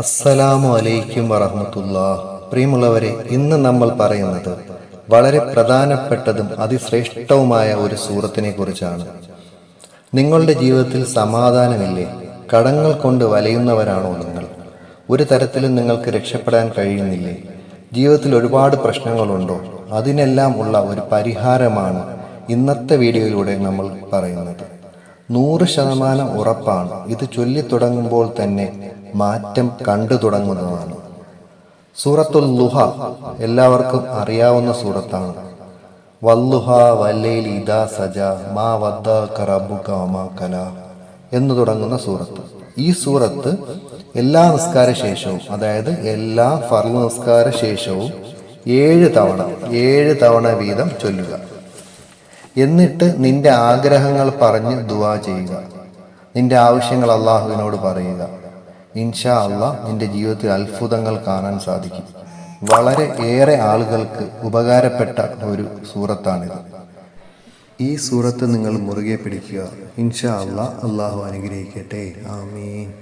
അസ്സലാമു അലൈക്കും വറഹമത്തുള്ള പ്രിയമുള്ളവരെ ഇന്ന് നമ്മൾ പറയുന്നത് വളരെ പ്രധാനപ്പെട്ടതും അതിശ്രേഷ്ഠവുമായ ഒരു സൂറത്തിനെ കുറിച്ചാണ് നിങ്ങളുടെ ജീവിതത്തിൽ സമാധാനമില്ലേ? കടങ്ങൾ കൊണ്ട് വലയുന്നവരാണോ നിങ്ങൾ? ഒരു തരത്തിലും നിങ്ങൾക്ക് രക്ഷപ്പെടാൻ കഴിയുന്നില്ലേ? ജീവിതത്തിൽ ഒരുപാട് പ്രശ്നങ്ങളുണ്ടോ? അതിനെല്ലാം ഉള്ള ഒരു പരിഹാരമാണ് ഇന്നത്തെ വീഡിയോയിലൂടെ നമ്മൾ പറയുന്നത്. നൂറ് ശതമാനം ഉറപ്പാണ്. ഇത് ചൊല്ലി തുടങ്ങുമ്പോൾ തന്നെ മാറ്റം കണ്ടു തുടങ്ങുന്നതാണ്. സൂറത്തുൽ ലുഹ എല്ലാവർക്കും അറിയാവുന്ന സൂറത്താണ്. വല്ലുഹ വല്ലയിൽ ഇദാ സജ മാ വദ്ദ കറബുക കല എന്ന് തുടങ്ങുന്ന സൂറത്ത്. ഈ സൂറത്ത് എല്ലാ നിസ്കാര ശേഷവും അതായത് എല്ലാ ഫർൾ നിസ്കാര ശേഷവും ഏഴ് തവണ ഏഴ് തവണ വീതം ചൊല്ലുക. എന്നിട്ട് നിന്റെ ആഗ്രഹങ്ങൾ പറഞ്ഞ് ദുവാ ചെയ്യുക. നിന്റെ ആവശ്യങ്ങൾ അള്ളാഹുവിനോട് പറയുക. ഇൻഷാ അല്ല നിന്റെ ജീവിതത്തിൽ അത്ഭുതങ്ങൾ കാണാൻ സാധിക്കും. വളരെ ഏറെ ആളുകൾക്ക് ഉപകാരപ്പെട്ട ഒരു സൂറത്താണിത്. ഈ സൂറത്ത് നിങ്ങൾ മുറുകെ പിടിക്കുക. ഇൻഷാ അള്ളാഹ് അള്ളാഹു അനുഗ്രഹിക്കട്ടെ. ആമീൻ.